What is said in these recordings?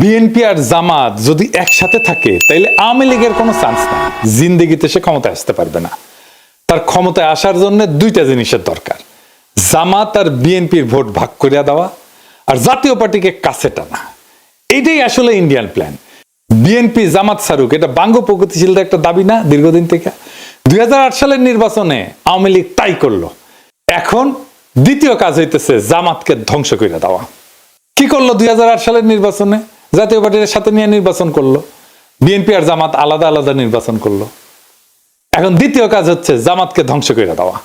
BNP আর জামাত যদি একসাথে থাকে, তাইলে আওয়ামী লীগের কোনো চান্স নাই। জিন্দেগিতে সে ক্ষমতায় আসতে পারবে না। তার ক্ষমতায় আসার জন্য দুইটা জিনিসের দরকার। জামাত আর বিএনপির ভোট ভাগ করিয়া দেওয়া আর জাতীয় পার্টিকে কাছে টানা। এইটাই আসলে ইন্ডিয়ান প্ল্যান বিএনপি জামাত সারুক এটা বাঙ্গ প্রগতিশীলদের একটা দাবি না দীর্ঘদিন থেকে? দুই হাজার আট সালের নির্বাচনে আওয়ামী লীগ তাই করল। এখন দ্বিতীয় কাজ হইতেছে জামাতকে ধ্বংস করে দেওয়া। কি করল দুই হাজার আট সালের নির্বাচনে? জাতীয় পার্টির সাথে নিয়ে নির্বাচন করল। বিএনপি আর জামাত আলাদা আলাদা নির্বাচন করল। এখন দ্বিতীয় কাজ হচ্ছে জামাতকে ধ্বংস করে দেওয়া।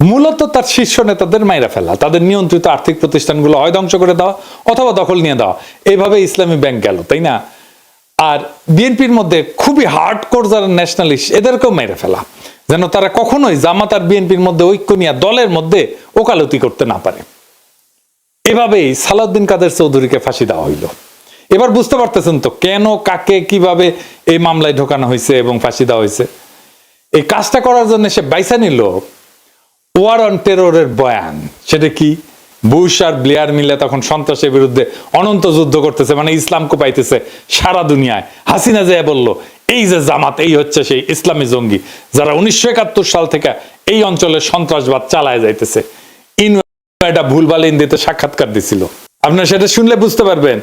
মূলত তার শীর্ষ নেতাদের মাইরা ফেলা, তাদের নিয়ন্ত্রিত আর্থিক প্রতিষ্ঠানগুলো হয় ধ্বংস করে দেওয়া অথবা দখল নিয়ে দেওয়া। এইভাবে ইসলামী ব্যাংক গেল, তাই না? আর বিএনপির মধ্যে খুবই হার্ড কোর যারা ন্যাশনালিস্ট এদেরকেও মেরে ফেলা। যেন তারা কখনোই জামাত আর বিএনপির মধ্যে ঐক্য নিয়ে দলের মধ্যে ওকালতি করতে না পারে। এভাবেই সালাউদ্দিন কাদের চৌধুরীকে ফাঁসি দেওয়া হইল। এবার বুঝতে পারতেছেন তো কেন, কাকে, কীভাবে এই মামলায় ঢোকানো হয়েছে এবং ফাঁসি দেওয়া হয়েছে? এই কাজটা করার জন্য সে বাইসা নিল। ওয়ার অন টেরোরের বয়ান। সেটা কি? বুশ আর ব্লেয়ার মিলে তখন সন্ত্রাসের বিরুদ্ধে অনন্ত যুদ্ধ করতেছে মানে ইসলামকে পাইতেছে সারা দুনিয়ায়। হাসিনা যে বলল, এই যে জামাত, এই হচ্ছে সেই ইসলামী জঙ্গি যারা উনিশশো একাত্তর সাল থেকে এই অঞ্চলে সন্ত্রাসবাদ চালায় যাইতেছে। ইন এটা ভুলভাল ইন্দিতে সাক্ষাৎকার দিছিল। আপনারা সেটা শুনলে বুঝতে পারবেন।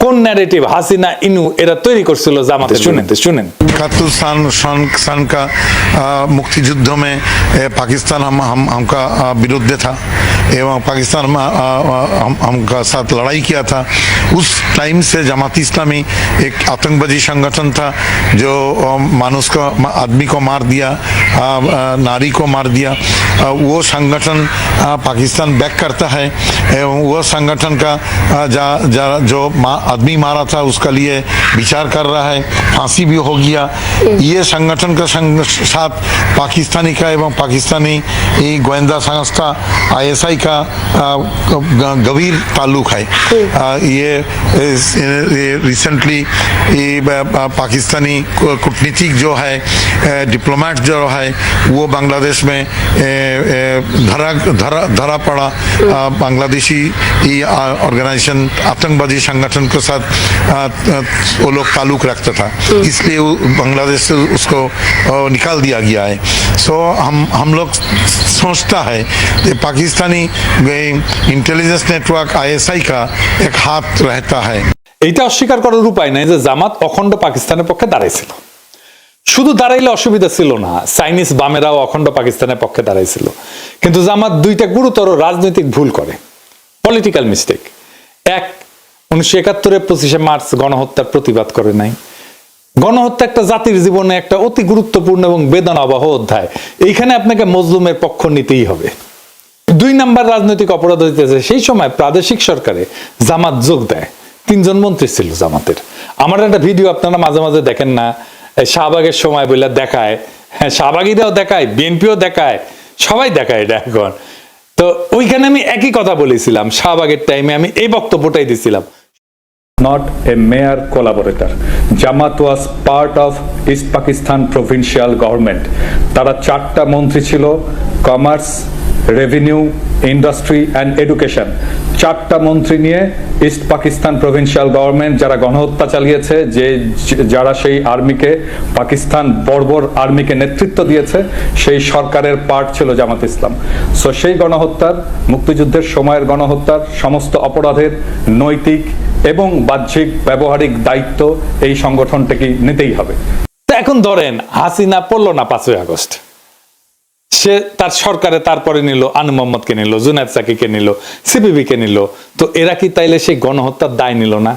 কোন ন্যারেটিভ হাসিনা ইনু এরা তৈরি করছিল জামাতে শুনেন শুনেন इकहत्तर सन सन सन का आ, मुक्ति युद्ध में ए, पाकिस्तान हम हम हमका आ, विरुद्ध था एवं पाकिस्तान आ, हम साथ लड़ाई किया था। उस टाइम से जमात इस्लामी एक आतंकवादी संगठन था जो मानुष को आदमी को मार दिया नारी को मार दिया। वो संगठन पाकिस्तान बैक करता है एवं वो संगठन का जा, जा, जो मा, आदमी मारा था उसका लिए विचार कर रहा है। फांसी भी हो गया। ये संगठन का संग, साथ पाकिस्तानी का एवं पाकिस्तानी गोयंदा संस्था आईएसआई का आ, गंभीर ताल्लुक है। ये ये रिसेंटली पाकिस्तानी कूटनीतिक जो है डिप्लोमेट जो है वो बांग्लादेश में धरा धरा धरा पड़ा। बांग्लादेशी ऑर्गेनाइजेशन आतंकवादी संगठन के साथ वो लोग ताल्लुक रखता था। इसलिए बांग्लादेश से उसको निकाल दिया गया है। सो हम हम लोग सोचता है पाकिस्तानी इंटेलिजेंस नेटवर्क आईएसआई का एक हाथ रहता है এইটা অস্বীকার করার উপায় নাই যে জামাত অখণ্ড পাকিস্তানের পক্ষে দাঁড়াইছিল শুধু দাঁড়াইলে অসুবিধা ছিল না চাইনিজ বামেরাও অখণ্ড পাকিস্তানের পক্ষে দাঁড়াইছিল কিন্তু জামাত দুইটা গুরুতর রাজনৈতিক ভুল করে পলিটিক্যাল মিস্টেক এক উনিশশো একাত্তরের পঁচিশে মার্চ গণহত্যার প্রতিবাদ করে নাই গণহত্যা একটা জাতির জীবনে একটা অতি গুরুত্বপূর্ণ এবং বেদনাবহ অধ্যায় এইখানে আপনাকে মজলুমের পক্ষ নিতেই হবে দুই নাম্বার রাজনৈতিক অপরাধ হইতেছে, সেই সময় প্রাদেশিক সরকারে জামাত যোগ দেয়। তিনজন মন্ত্রী ছিল জামাতের। আমার একটা ভিডিও আপনারা মাঝে মাঝে দেখেন না শাহবাগের সময় বলে দেখায়। হ্যাঁ শাহবাগিরাও দেখায়, বিএনপিও দেখায়, সবাই দেখায় এটা এখন। তো ওইখানে আমি একই কথা বলেছিলাম, শাহবাগের টাইমে আমি এই বক্তব্যটাই দিছিলাম। Not a mayor collaborator. Jamaat was part of East Pakistan provincial government. তারা চারটা মন্ত্রী ছিল commerce revenue industry and education চারটা মন্ত্রী নিয়ে ইস্ট পাকিস্তান প্রভিন্সিয়াল গভর্নমেন্ট যারা গণহত্যা চালিয়েছে, যে যারা সেই আর্মিকে, পাকিস্তান বর্বর আর্মিকে নেতৃত্ব দিয়েছে, সেই সরকারের পার্ট ছিল জামাত ইসলাম। সো সেই গণহত্যার, মুক্তিযুদ্ধের সময়ের গণহত্যার সমস্ত অপরাধের নৈতিক এবং বাহ্যিক ব্যবহারিক দায়িত্ব এই সংগঠনটাকে নিতেই হবে। এখন ধরেন, হাসিনা পড়ল না পাঁচই আগস্ট। সে তার সরকারে তারপরে নিল, আনু মোহাম্মদকে নিল, জুনায়দ সাকিকে নিল, সিপিবি কে নিল। তো এরা কি তাইলে সেই গণহত্যার দায় নিল না?